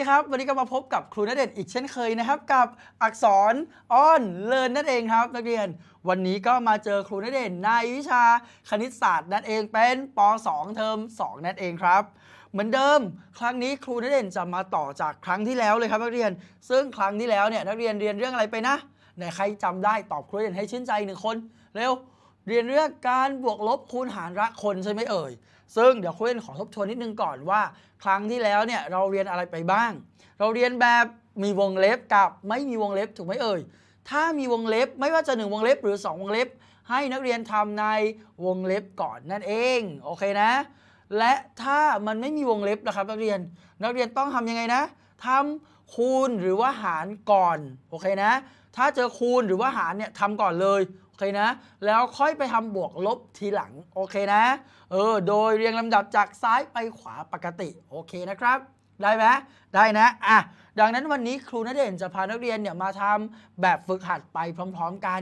สวัสดีครับ วันนี้ก็มาพบกับครูณเดชน์อีกเช่นเคยนะครับ กับอักษรอ้อนเลินนั่นเองครับ นักเรียน วันนี้ก็มาเจอครูณเดชน์ในวิชาคณิตศาสตร์นั่นเองเป็นป .2 เทอม2นั่นเองครับ เหมือนเดิม ครั้งนี้ครูณเดชน์จะมาต่อจากครั้งที่แล้วเลยครับนักเรียน ซึ่งครั้งที่แล้วเนี่ยนักเรียนเรียนเรื่องอะไรไปนะไหนใครจำได้ตอบครูณเดชน์ให้ชื่นใจหนึ่งคนเร็ว เรียนเรื่องการบวกลบคูณหารละคนใช่ไหมเอ่ย ซึ่งเดี๋ยวครูเล่นขอทบทวนนิดนึงก่อนว่า ครั้งที่แล้วเนี่ยเราเรียนอะไรไปบ้าง เราเรียนแบบมีวงเล็บกับไม่มีวงเล็บถูกไหมเอ่ย ถ้ามีวงเล็บไม่ว่าจะ 1 วงเล็บหรือ 2 วงเล็บ ให้นักเรียนทำในวงเล็บก่อนนั่นเองโอเคนะ และถ้ามันไม่มีวงเล็บนะครับนักเรียนนักเรียนต้องทำยังไงนะทำคูณหรือว่าหารก่อนโอเคนะ ถ้าเจอคูณหรือว่าหารเนี่ยทำก่อนเลย เคนะ แล้วค่อยไปทำบวกลบทีหลัง โอเคนะ เออ โดยเรียงลำดับจากซ้ายไปขวาปกติ โอเคนะครับ ได้ไหมได้นะ อะ ดังนั้นวันนี้ครูณเด่นจะพานักเรียนเนี่ยมาทำแบบฝึกหัดไปพร้อม ๆ กัน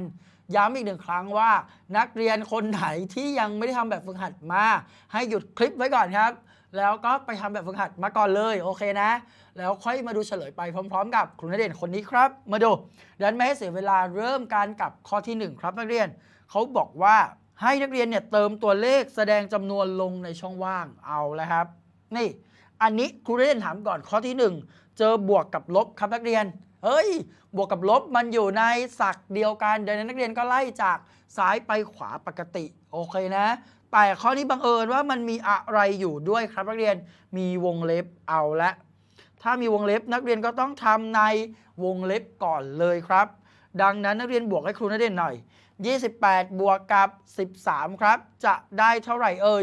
ย้ำอีกหนึ่งครั้งว่านักเรียนคนไหนที่ยังไม่ได้ทำแบบฝึกหัดมา ให้หยุดคลิปไว้ก่อนครับ แล้วก็ไปทำแบบฝึกหัดมาก่อนเลยโอเคนะ แล้วค่อยมาดูเฉลยไปพร้อม ๆ กับครูณเด่นคนนี้ครับ มาดูดันไม่ให้เสียเวลาเริ่มการกับข้อทีหนึ่1 ครับนักเรียนเขาบอกว่าให้นักเรียนเนี่ยเติมตัวเลขแสดงจำนวนลงในช่องว่างเอาแล้วครับ นี่ อันนี้ครูนเรียนถามก่อนข้อที่ 1 เจอบวกกับลบครับนักเรียนเฮ้ย บวกกับลบมันอยู่ในศักเดียวกันดังนั้นนักเรียนก็ไล่จากซ้ายไปขวาปกติ โอเคนะ แต่ข้อนี้บังเอิญว่ามันมีอะไรอยู่ด้วยครับนักเรียนมีวงเล็บเอาละถ้ามีวงเล็บนักเรียนก็ต้องทำในวงเล็บก่อนเลยครับ ดังนั้นนักเรียนบวกให้ครูนักเรียนหน่อย 28 บวกกับ 13 ครับ จะได้เท่าไหร่เอ่ย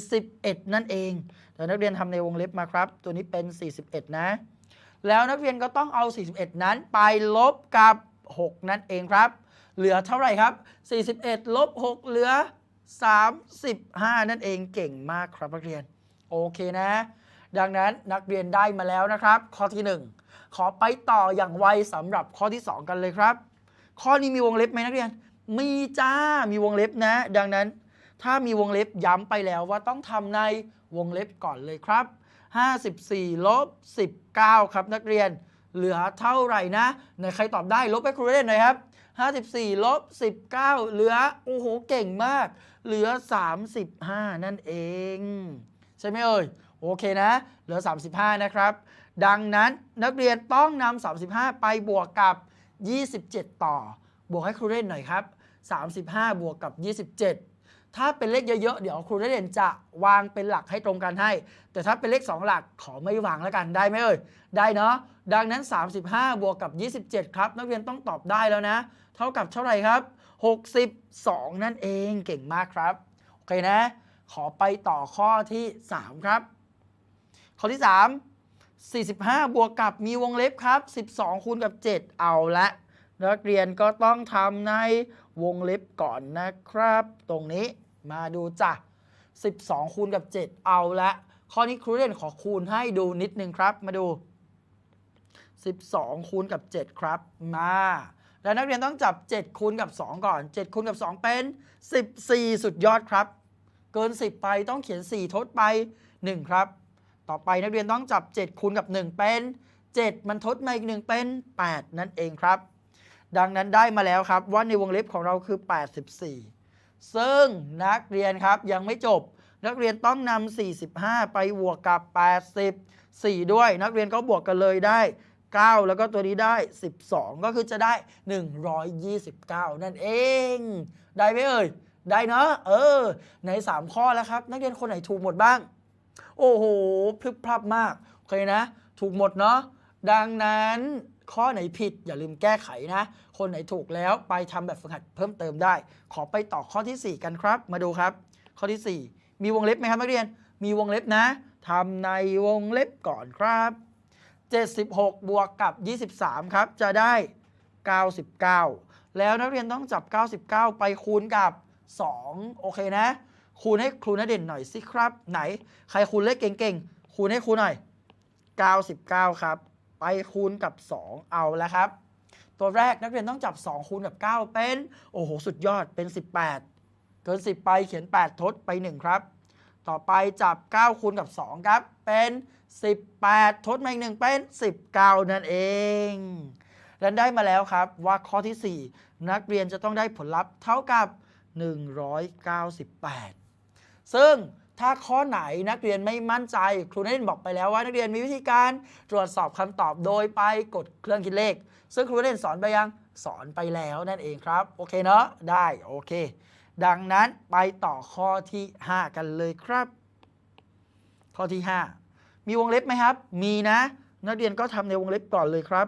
41 นั่นเองเดี๋ยวนักเรียนทำในวงเล็บมาครับ ตัวนี้เป็น 41 นะ แล้วนักเรียนก็ต้องเอา 41 นั้นไปลบกับ 6 นั่นเองครับ เหลือเท่าไหร่ครับ 41 ลบ 6 เหลือ 35 นั่นเองเก่งมากครับนักเรียน โอเคนะ ดังนั้นนักเรียนได้มาแล้วนะครับ ข้อที่ 1 ขอไปต่ออย่างไวสำหรับข้อที่ 2 กันเลยครับ ข้อนี้มีวงเล็บไหมนักเรียน มีจ้ามีวงเล็บนะ ดังนั้นถ้ามีวงเล็บย้ำไปแล้วว่าต้องทำในวงเล็บก่อนเลยครับ 54ลบ19 ครับนักเรียน เหลือเท่าไหร่นะไหนใครตอบได้ลบให้ครูเล่นหน่อยครับ 54 ลบ 19 เหลือ โอ้โห เก่งมาก เหลือ 35 นั่นเอง ใช่ไหมเอ่ย โอเคนะ เหลือ 35 นะครับ ดังนั้นนักเรียนต้องนำ35 ไปบวกกับ 27 ต่อ บวกให้ครูเล่นหน่อยครับ 35 บวกกับ 27 ถ้าเป็นเลขเยอะๆ เดี๋ยวครูเล่นจะวางเป็นหลักให้ตรงกันให้ แต่ถ้าเป็นเลข 2 หลักขอไม่วางแล้วกันได้ไหมเอ่ย ได้เนาะ ดังนั้น 35 บวกกับ 27 ครับ นักเรียนต้องตอบได้แล้วนะ เท่ากับเท่าไหร่ครับ 62 นั่นเองเก่งมากครับ โอเคนะ ขอไปต่อข้อที่ 3 ครับ ข้อที่ 3 45 บวกกับมีวงเล็บครับ 12 คูณกับ 7 เอาละ นักเรียนก็ต้องทำในวงเล็บก่อนนะครับ ตรงนี้มาดูจ้ะ 12 คูณกับ 7 เอาละ ข้อนี้ครูเรียนขอคูณให้ดูนิดนึงครับ มาดู 12 คูณกับ 7 ครับ มา แล้วนักเรียนต้องจับ 7 คูณกับ 2 ก่อน 7 คูณกับ 2 เป็น 14 สุดยอดครับ เกิน 10 ไปต้องเขียน 4 ทดไป 1 ครับ ต่อไปนักเรียนต้องจับ 7 คูณกับ 1 เป็น 7 มันทดมาอีก 1 เป็น 8 นั่นเองครับ ดังนั้นได้มาแล้วครับว่าในวงเล็บของเราคือ 84 ซึ่งนักเรียนครับยังไม่จบ นักเรียนต้องนำ45 ไปบวกกับ84ด้วย นักเรียนก็บวกกันเลยได้ 9 แล้วก็ตัวนี้ได้ 12 ก็คือจะได้ 129 นั่นเอง ได้ไหมเอ่ย ได้เนาะเออ ใน 3 ข้อแล้วครับ นักเรียนคนไหนถูกหมดบ้าง โอ้โหพลึบพลับมาก โอเคนะ ถูกหมดเนาะดังนั้น ข้อไหนผิด อย่าลืมแก้ไขนะ คนไหนถูกแล้วไปทำแบบฝึกหัดเพิ่มเติมได้ ขอไปต่อข้อทีสี่4 กันครับ มาดูครับ ข้อทีสี่ 4 มีวงเล็บไหมครับนักเรียน มีวงเล็บนะทำในวงเล็บก่อนครับ 76 บวกกับ 23 ครับ จะได้ 99 แล้วนักเรียนต้องจับ 99 ไปคูณกับ 2 โอเคนะ คูณให้ครูณเด่นหน่อยสิครับ ไหน ใครคูณเลขเก่งๆ คูณให้ครูหน่อย 99 ครับ ไปคูณกับ 2 เอาแล้วครับ ตัวแรกนักเรียนต้องจับ 2 คูณกับ 9 เป็น โอ้โห สุดยอดเป็น 18 เกิน 10 ไปเขียน 8 ทดไป 1 ครับ ต่อไปจับ 9 คูณกับ 2 ครับ เป็น 18 ทดมาอีกหนึ่งเป็น 19 นั่นเองและได้มาแล้วครับว่าข้อที่ 4 นักเรียนจะต้องได้ผลลัพธ์เท่ากับ 198 ซึ่ง ถ้าข้อไหนนักเรียนไม่มั่นใจ ครูนันบอกไปแล้วว่านักเรียนมีวิธีการตรวจสอบคำตอบโดยไปกดเครื่องคิดเลข ซึ่งครูนันสอนไปยังสอนไปแล้วนั่นเองครับ โอเคเนาะได้โอเค ดังนั้นไปต่อข้อที่ 5 กันเลยครับ ข้อที่ 5 มีวงเล็บไหมครับ มีนะ นักเรียนก็ทำในวงเล็บก่อนเลยครับ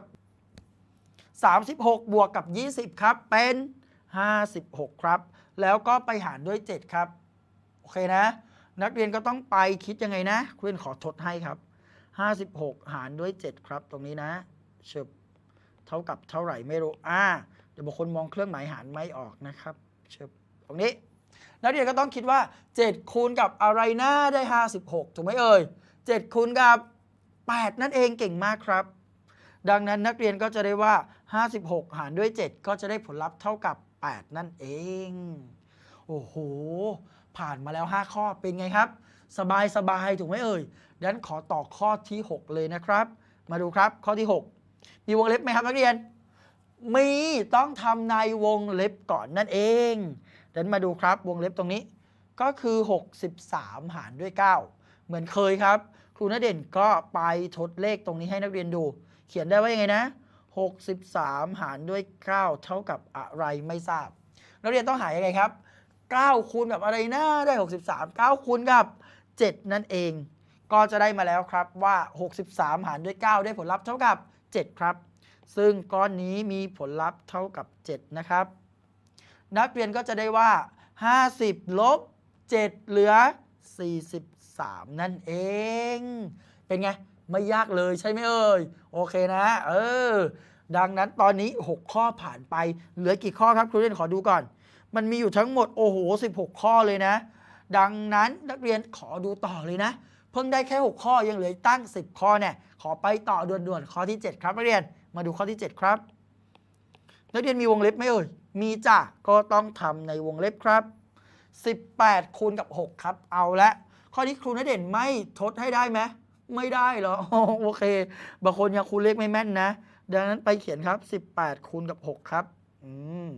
36 บวกกับ 20 ครับเป็น 56 ครับ แล้วก็ไปหารด้วย 7 ครับ โอเคนะ นักเรียนก็ต้องไปคิดยังไงนะครูเรียนขอทดให้ครับ 56 หารด้วย 7 ครับ ตรงนี้นะเชิบเท่ากับเท่าไหร่ไม่รู้อ่าเดี๋ยวบางคนมองเครื่องหมายหารไม่ออกนะครับเชิบตรงนี้ นักเรียนก็ต้องคิดว่า 7 คูณกับอะไรนะได้ 56 ถูกไหมเอ่ย 7 คูณกับ 8 นั่นเองเก่งมากครับ ดังนั้นนักเรียนก็จะได้ว่า 56 หารด้วย 7 ก็จะได้ผลลัพธ์เท่ากับ 8 นั่นเอง โอ้โห ผ่านมาแล้ว 5 ข้อเป็นไงครับ สบายสบายถูกไหมเอ่ยดังนั้นขอต่อข้อที่ 6 เลยนะครับ มาดูครับข้อที่ 6 มีวงเล็บไหมครับนักเรียน มีต้องทำในวงเล็บก่อนนั่นเองดังนั้นมาดูครับวงเล็บตรงนี้ ก็คือ 63 หารด้วย 9 เหมือนเคยครับ ครูณเด่นก็ไปทดเลขตรงนี้ให้นักเรียนดู เขียนได้ว่ายังไงนะ 63 หารด้วย 9 เท่ากับอะไรไม่ทราบนักเรียนต้องหายังไงครับ 9คูณกับอะไรนะได้ 63 9คูณกับ 7 นั่นเอง ก็จะได้มาแล้วครับว่า 63 หารด้วย 9 ได้ผลลัพธ์เท่ากับ 7 ครับ ซึ่งก้อนนี้มีผลลัพธ์เท่ากับ 7 นะครับ นักเรียนก็จะได้ว่า 50 ลบ 7 เหลือ 43 นั่นเอง เป็นไง ไม่ยากเลยใช่ไหมเอ่ย โอเคนะ เออ ดังนั้นตอนนี้ 6 ข้อผ่านไป เหลือกี่ข้อครับครูเรียนขอดูก่อน มันมีอยู่ทั้งหมดโอ้โห 16 ข้อเลยนะ ดังนั้นนักเรียนขอดูต่อเลยนะ เพิ่งได้แค่ 6 ข้อยังเหลือตั้ง 10 ข้อเนี่ยขอไปต่อด่วนๆข้อที่ 7 ครับนักเรียนมาดูข้อที่ 7 ครับ นักเรียนมีวงเล็บไหมเอ่ยมีจ้ะก็ต้องทำในวงเล็บครับ 18 คูณกับ 6 ครับ เอาละข้อนี้ครูนเด่นไม่ทดให้ได้ไหมไม่ได้เหรอโอเค บางคนยังคูณเลขไม่แม่นนะ ดังนั้นไปเขียนครับ 18 คูณกับ 6 ครับ อืม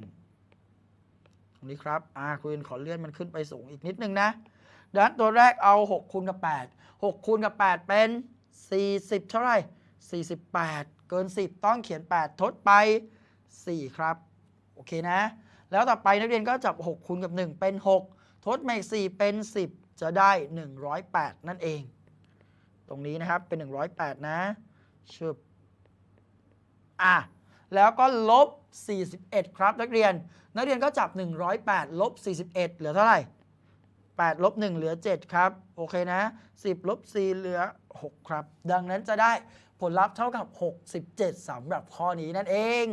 ตรงนี้ครับอ่าครูเรียนขอเลื่อนมันขึ้นไปสูงอีกนิดนึงนะดังนั้นตัวแรกเอา 6 คูณกับ 8 6 คูณกับ 8 เป็น 40 เท่าไหร่ 48 เกิน 10 ต้องเขียน 8 ทดไป 4 ครับ โอเคนะ แล้วต่อไปนักเรียนก็จับ 6 คูณกับ 1 เป็น 6 ทดมาอีก4เป็น 10 จะได้ 108 นั่นเอง ตรงนี้นะครับเป็น 108 นะชึบอะ แล้วก็ลบ 41 ครับ นักเรียน นักเรียนก็จับ 108 ลบ 41 เหลือเท่าไหร่ 8 ลบ 1 เหลือ 7 ครับ โอเคนะ 10 ลบ 4 เหลือ 6 ครับ ดังนั้นจะได้ผลลัพธ์เท่ากับ 67สำหรับข้อนี้นั่นเอง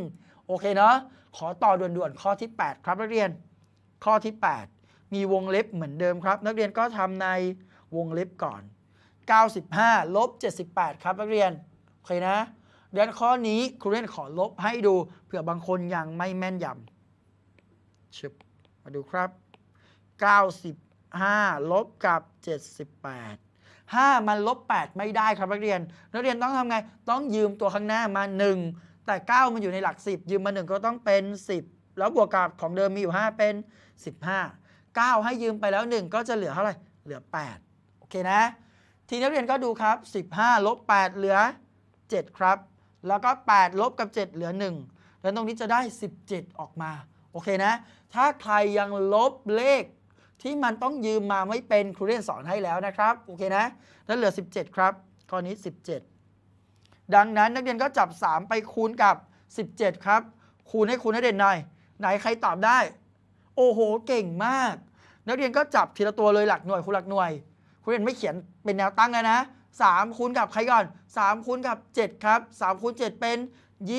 โอเคเนาะ ขอต่อด่วนๆ ข้อที่ 8 ครับนักเรียน ข้อที่ 8 มีวงเล็บเหมือนเดิมครับ นักเรียนก็ทำในวงเล็บก่อน 95 ลบ 78 ครับนักเรียน โอเคนะ เดี๋ยวข้อนี้ครูเรียนขอลบให้ดูเผื่อบางคนยังไม่แม่นยำชึบมาดูครับ 95 ลบกับ 78 5 มันลบ 8 ไม่ได้ครับนักเรียน นักเรียนต้องทำไง ต้องยืมตัวข้างหน้ามา 1 แต่ 9 มันอยู่ในหลัก 10 ยืมมา 1 ก็ต้องเป็น 10 แล้วบวกกับของเดิมมีอยู่ 5 เป็น 15 9 ให้ยืมไปแล้ว 1 ก็จะเหลือเท่าไหร่ เหลือ 8 โอเคนะ ทีนักเรียนก็ดูครับ 15 ลบ 8 เหลือ 7 ครับ แล้วก็ 8 ลบกับ 7 เหลือ 1 แล้วตรงนี้จะได้ 17 ออกมา โอเคนะ ถ้าใครยังลบเลขที่มันต้องยืมมาไม่เป็นครูเรียนสอนให้แล้วนะครับ โอเคนะ แล้วเหลือ 17 ครับ ข้อนี้ 17 ดังนั้นนักเรียนก็จับ 3 ไปคูณกับ 17 ครับ คูณให้คูณให้เด่นหน่อย ไหนใครตอบได้ โอ้โห เก่งมาก นักเรียนก็จับทีละตัวเลยหลักหน่วยคูณหลักหน่วยครูเรียนไม่เขียนเป็นแนวตั้งแล้วนะ 3 คูณกับใครก่อน 3 คูณกับ 7 ครับ 3 คูณ 7 เป็น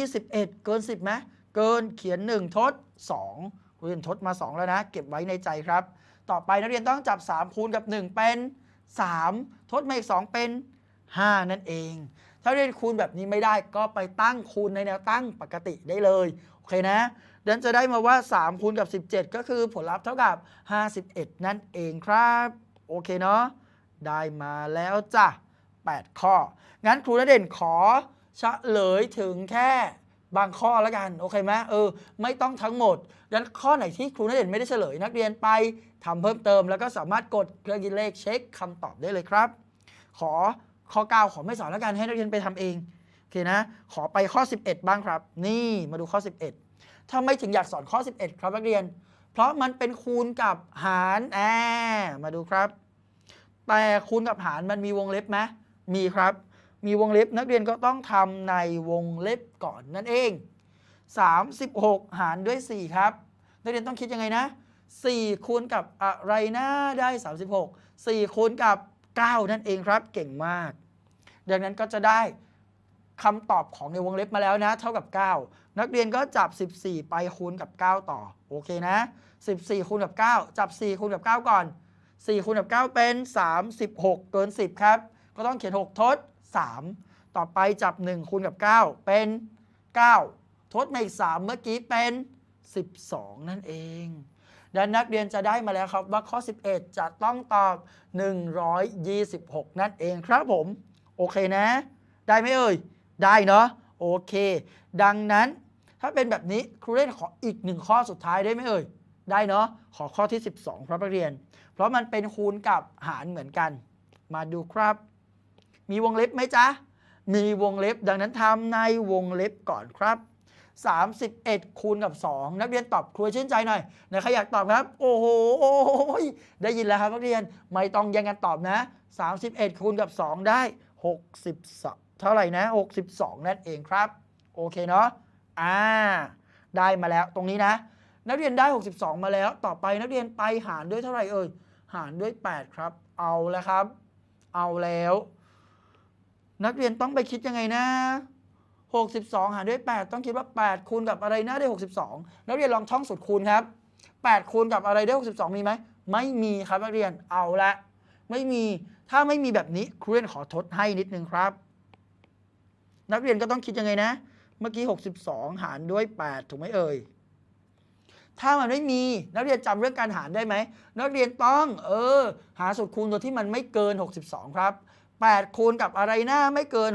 21 เกิน 10ไหมเกินเขียน 1 ทด 2ครูเรียนทดมา 2 แล้วนะ เก็บไว้ในใจครับ ต่อไปนักเรียนต้องจับ 3 คูณกับ 1 เป็น 3 ทดมาอีก 2 เป็น 5 นั่นเอง ถ้าเรียนคูณแบบนี้ไม่ได้ก็ไปตั้งคูณในแนวตั้งปกติได้เลย โอเคนะเดนจะได้มาว่า 3 คูณกับ 17 ก็คือผลลัพธ์เท่ากับ 51 นั่นเองครับ โอเคเนาะได้มาแล้วจ้ะ 8 ข้อ งั้นครูณเด่นขอเฉลยถึงแค่บางข้อแล้วกัน โอเคไหมเออ ไม่ต้องทั้งหมดดังนั้นข้อไหนที่ครูณเด่นไม่ได้เฉลย นักเรียนไปทำเพิ่มเติม แล้วก็สามารถกดเครื่องคิดเลขเช็คคำตอบได้เลยครับ ขอข้อ 9 ขอไม่สอนแล้วกันให้นักเรียนไปทำเองโอเคนะ ขอไปข้อ 11 บ้างครับ นี่มาดูข้อ 11ทำไมถึงอยากสอนข้อ 11 ครับนักเรียน เพราะมันเป็นคูณกับหารแอมาดูครับ แต่คูณกับหารมันมีวงเล็บไหม มีครับ มีวงเล็บนักเรียนก็ต้องทำในวงเล็บก่อนนั่นเอง 36 หารด้วย 4 ครับ นักเรียนต้องคิดยังไงนะ 4 คูณกับอะไรนะได้ 36 4 คูณกับ 9 นั่นเองครับ เก่งมาก ดังนั้นก็จะได้คำตอบของในวงเล็บมาแล้วนะ เท่ากับ 9 นักเรียนก็จับ 14 ไปคูณกับ 9 ต่อ โอเคนะ 14 คูณกับ 9 จับ 4 คูณกับ 9 ก่อน 4 คูณกับ 9 เป็น 36 เกิน 10 ครับ ก็ต้องเขียน 6 ทด 3 ต่อไปจับ 1 คูณกับ 9 เป็น 9 ทดมาอีก 3 เมื่อกี้เป็น 12 นั่นเองดังนั้นนักเรียนจะได้มาแล้วครับว่าข้อ 11 จะต้องตอบ 126 นั่นเองครับผม โอเคนะ ได้ไหมเอ่ย ได้เนาะโอเค ดังนั้นถ้าเป็นแบบนี้ครูเล่นขออีกหนึ่งข้อสุดท้ายได้ไหมเอ่ย ได้เนาะขอข้อที่ 12 ครับนักเรียน เพราะมันเป็นคูณกับหารเหมือนกัน มาดูครับ มีวงเล็บไหมจ๊ะ มีวงเล็บดังนั้นทำในวงเล็บก่อนครับ 31 คูณกับ 2 นักเรียนตอบครูชื่นใจหน่อยไหนใครอยากตอบครับ โอ้โหได้ยินแล้วครับนักเรียนไม่ต้องแยังกันตอบนะ 31 คูณกับ 2 ได้ 62 เท่าไหร่นะ 62 นั่นเองครับ โอเคเนาะอ่า ได้มาแล้วตรงนี้นะ นักเรียนได้ 62 มาแล้ว ต่อไปนักเรียนไปหารด้วยเท่าไหร่เอ่ยหารด้วย 8 ครับ เอาแล้วครับ เอาแล้ว นักเรียนต้องไปคิดยังไงนะ 62 หารด้วย 8 ต้องคิดว่า 8 คูณกับอะไรนะได้ 62 นักเรียนลองท่องสูตรคูณครับ 8 คูณกับอะไรได้ 62 มีไหม ไม่มีครับนักเรียนเอาละ ไม่มีถ้าไม่มีแบบนี้ครูเรียนขอทดให้นิดนึงครับ นักเรียนก็ต้องคิดยังไงนะ เมื่อกี้ 62 หารด้วย 8 ถูกไหมเอ่ยถ้ามันไม่มีนักเรียนจำเรื่องการหารได้ไหมนักเรียนต้อง เออ หาสูตรคูณตัวที่มันไม่เกิน 62 ครับ 8 คูณกับอะไรนะไม่เกิน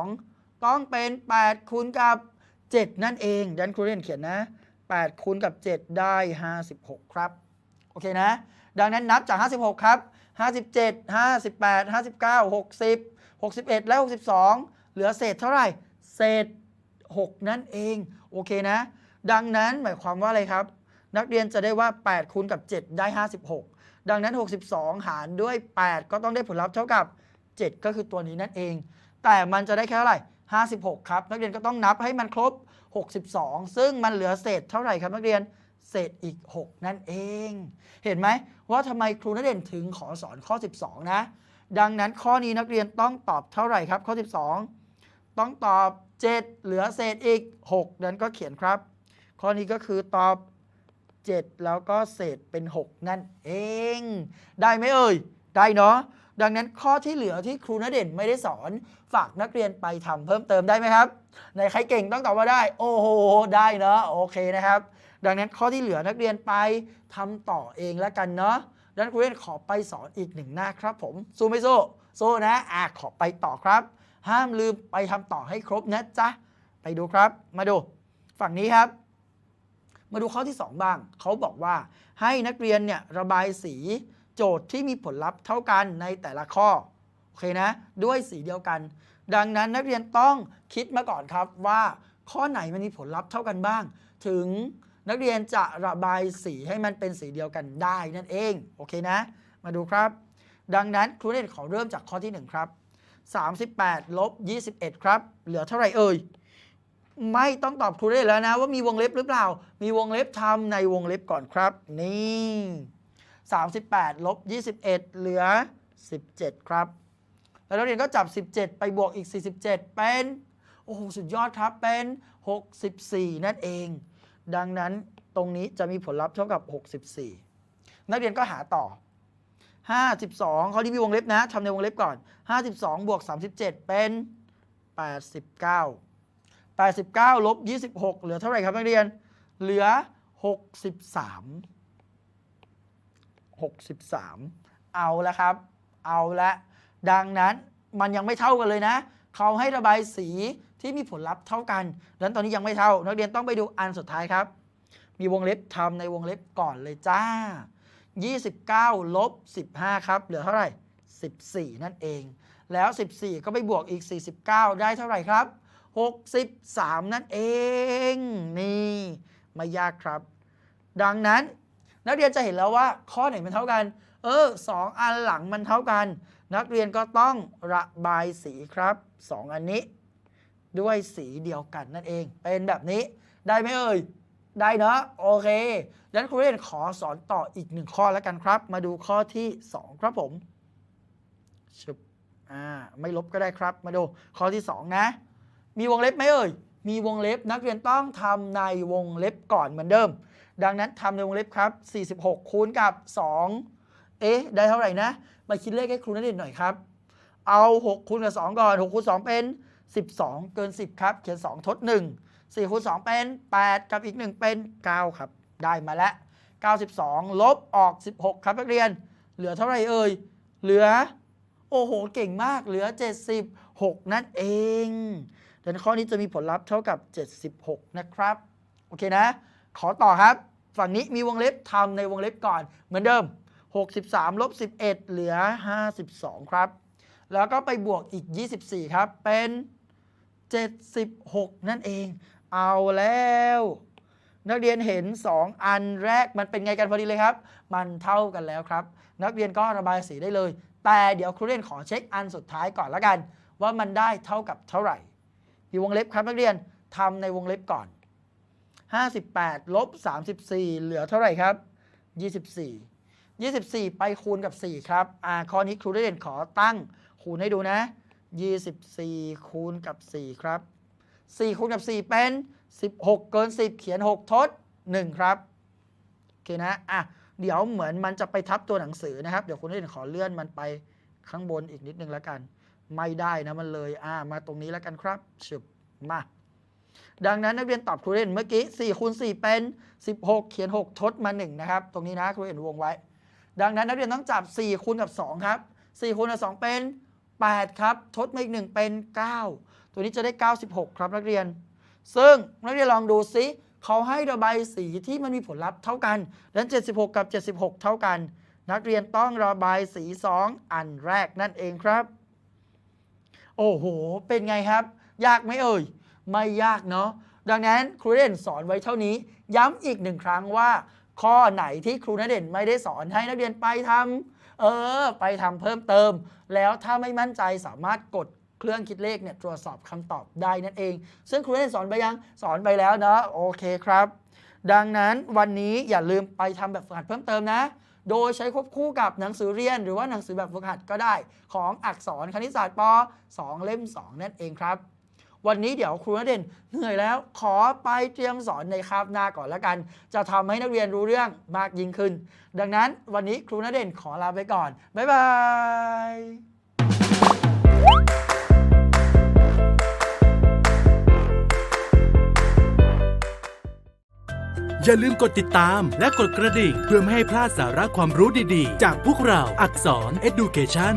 62 ต้องเป็น 8 คูณกับ 7 นั่นเองดันครูเรียนเขียนนะ 8 คูณกับ 7 ได้ 56 ครับ โอเคนะ ดังนั้นนับจาก 56 ครับ 57 58 59 60 61 และ 62 เหลือเศษเท่าไหร่ เศษ 6 นั่นเอง โอเคนะ ดังนั้นหมายความว่าอะไรครับ นักเรียนจะได้ว่า 8 คูณกับ 7 ได้ 56 ดังนั้น 62 หารด้วย 8 ก็ต้องได้ผลลัพธ์เท่ากับ 7 ก็คือตัวนี้นั่นเอง แต่มันจะได้แค่เท่าไหร่56 ครับ นักเรียนก็ต้องนับให้มันครบ 62 ซึ่งมันเหลือเศษเท่าไหร่ครับนักเรียนเศษอีก 6 นั่นเอง เห็นไหมว่าทำไมครูนักเรียนถึงขอสอนข้อ 12 นะ ดังนั้นข้อนี้นักเรียนต้องตอบเท่าไหร่ครับข้อ 12 ต้องตอบ 7 เหลือเศษอีก 6 นั้นก็เขียนครับ ข้อนี้ก็คือตอบ 7 แล้วก็เศษเป็น 6 นั่นเอง ได้ไหมเอ่ย ได้เนาะ ดังนั้นข้อที่เหลือที่ครูณเด่นไม่ได้สอนฝากนักเรียนไปทำเพิ่มเติมได้ไหมครับในใครเก่งต้องตอบว่าได้ โอ้โหได้เนาะโอเคนะครับ ดังนั้นข้อที่เหลือนักเรียนไปทำต่อเองแล้วกันเนาะดังนั้นครูเด่นขอไปสอนอีกหนึ่งหน้าครับ ผมสู้ไม่สู้สู้นะอะขอไปต่อครับ ห้ามลืมไปทำต่อให้ครบนะจ๊ะไปดูครับ มาดูฝั่งนี้ครับมาดูข้อที่ 2 บ้าง เขาบอกว่าให้นักเรียนเนี่ยระบายสี โจทย์ที่มีผลลัพธ์เท่ากันในแต่ละข้อโอเคนะ ด้วยสีเดียวกัน ดังนั้นนักเรียนต้องคิดมาก่อนครับว่าข้อไหนมันมีผลลัพธ์เท่ากันบ้าง ถึงนักเรียนจะระบายสีให้มันเป็นสีเดียวกันได้นั่นเองโอเคนะ มาดูครับ ดังนั้นครูเรียนขอเริ่มจากข้อที่ 1 ครับ 38ลบ21 ครับ เหลือเท่าไหร่เอ่ยไม่ต้องตอบครูได้แล้วนะ ว่ามีวงเล็บหรือเปล่า มีวงเล็บทำในวงเล็บก่อนครับ นี่ 38 ลบ 21 เหลือ 17 ครับ แล้วนักเรียนก็จับ 17 ไปบวกอีก 47 เป็น โอ้โห สุดยอดครับเป็น 64 นั่นเอง ดังนั้นตรงนี้จะมีผลลัพธ์เท่ากับ 64 นักเรียนก็หาต่อ 52เขาที่มีวงเล็บนะทำในวงเล็บก่อน 52 บวก 37 เป็น 89 89 ลบ 26 เหลือเท่าไหร่ครับนักเรียน เหลือ 63 63 เอาละครับ เอาละดังนั้นมันยังไม่เท่ากันเลยนะ เขาให้ระบายสีที่มีผลลัพธ์เท่ากันดังนั้นตอนนี้ยังไม่เท่า นักเรียนต้องไปดูอันสุดท้ายครับ มีวงเล็บทำในวงเล็บก่อนเลยจ้า 29ลบ15 ครับ เหลือเท่าไหร่ 14 นั่นเอง แล้ว 14 ก็ไปบวกอีก 49 ได้เท่าไหร่ครับ 63 นั่นเอง นี่ ไม่ยากครับ ดังนั้น นักเรียนจะเห็นแล้วว่าข้อไหนมันเท่ากัน เออสองอันหลังมันเท่ากัน นักเรียนก็ต้องระบายสีครับสองอันนี้ ด้วยสีเดียวกันนั่นเอง เป็นแบบนี้ได้ไหมเอ่ยได้เนอะโอเคดังนั้นครูเรียนขอสอนต่ออีกหนึ่งข้อแล้วกันครับ มาดูข้อที่ 2 ครับผมชึบอ่าไม่ลบก็ได้ครับ มาดูข้อที่ 2 นะ มีวงเล็บไหมเอ่ยมีวงเล็บนักเรียนต้องทำในวงเล็บก่อนเหมือนเดิม ดังนั้นทำในวงเล็บครับ 46 คูณกับ 2 เอ๊ะ ได้เท่าไหร่นะ มาคิดเลขให้ครูนักเรียนหน่อยครับ เอา 6 คูณกับ 2 ก่อน 6 คูณ 2 เป็น 12 เกิน 10 ครับ เขียน 2 ทด 1 4คูณ2เป็น 8 กับอีก 1 เป็น 9 ครับ ได้มาแล้ว 92 ลบออก 16 ครับนักเรียน เหลือเท่าไหร่เอ่ย เหลือ โอ้โห เก่งมาก เหลือ 76 นั่นเองดังนั้นข้อนี้จะมีผลลัพธ์เท่ากับ 76 นะครับ โอเคนะ ขอต่อครับ ฝั่งนี้มีวงเล็บทำในวงเล็บก่อน เหมือนเดิม 63ลบ11 เหลือ 52 ครับ แล้วก็ไปบวกอีก 24 ครับ เป็น 76 นั่นเอง เอาแล้ว นักเรียนเห็น 2 อันแรกมันเป็นไงกันพอดีเลยครับ มันเท่ากันแล้วครับ นักเรียนก็ระบายสีได้เลย แต่เดี๋ยวครูเรียนขอเช็คอันสุดท้ายก่อนละกัน ว่ามันได้เท่ากับเท่าไหร่มีวงเล็บครับนักเรียนทำในวงเล็บก่อน 58ลบ34 เหลือเท่าไหร่ครับ 24 24 ไปคูณกับ 4 ครับอ่าข้อนี้ครูได้เรียนขอตั้งคูณให้ดูนะ 24 คูณกับ 4 ครับ 4 คูณกับ 4 เป็น 16 เกิน 10 เขียน 6 ทด 1 ครับ โอเคนะ อะ เดี๋ยวเหมือนมันจะไปทับตัวหนังสือนะครับ เดี๋ยวคุณได้เรียนขอเลื่อนมันไปข้างบนอีกนิดนึงแล้วกัน ไม่ได้นะมันเลย อ่า มาตรงนี้แล้วกันครับฉึบมา ดังนั้นนักเรียนตอบครูเรนเมื่อกี้4คูณ4เป็น 16 เขียน 6 ทดมา 1 นะครับ ตรงนี้นะครูเรนวงไว้ ดังนั้นนักเรียนต้องจับ 4คูณกับ 2 ครับ 4คูณกับ 2 เป็น 8 ครับ ทดมาอีก 1 เป็น 9 ตัวนี้จะได้ 96 ครับนักเรียน ซึ่งนักเรียนลองดูซิเขาให้ระบายสีที่มันมีผลลัพธ์เท่ากันดังนั้น 76 กับ 76 เท่ากัน นักเรียนต้องระบายสี 2 อันแรกนั่นเองครับ โอ้โห เป็นไงครับ ยากไหมเอ่ย ไม่ยากเนาะดังนั้นครูเด่นสอนไว้เท่านี้ ย้ำอีกหนึ่งครั้งว่า ข้อไหนที่ครูณเด่นไม่ได้สอนให้นักเรียนไปทำเออ ไปทำเพิ่มเติม แล้วถ้าไม่มั่นใจสามารถกดเครื่องคิดเลขเนี่ยตรวจสอบคำตอบได้นั่นเอง ซึ่งครูเด่นสอนไปยังสอนไปแล้วเนาะโอเคครับ ดังนั้นวันนี้อย่าลืมไปทำแบบฝึกหัดเพิ่มเติมนะโดยใช้ควบคู่กับหนังสือเรียน หรือว่าหนังสือแบบฝึกหัดก็ได้ ของอักษรคณิตศาสตร์ป 2 เล่ม 2 นั่นเองครับ วันนี้เดี๋ยวครูณเด่นเหนื่อยแล้ว ขอไปเตรียมสอนในคาบหน้าก่อนละกัน จะทำให้นักเรียนรู้เรื่องมากยิ่งขึ้น ดังนั้นวันนี้ครูณเด่นขอลาไปก่อน บ๊ายบายอย่าลืมกดติดตามและกดกระดิ่ง เพื่อไม่ให้พลาดสาระความรู้ดีๆ จากพวกเราอักษร Education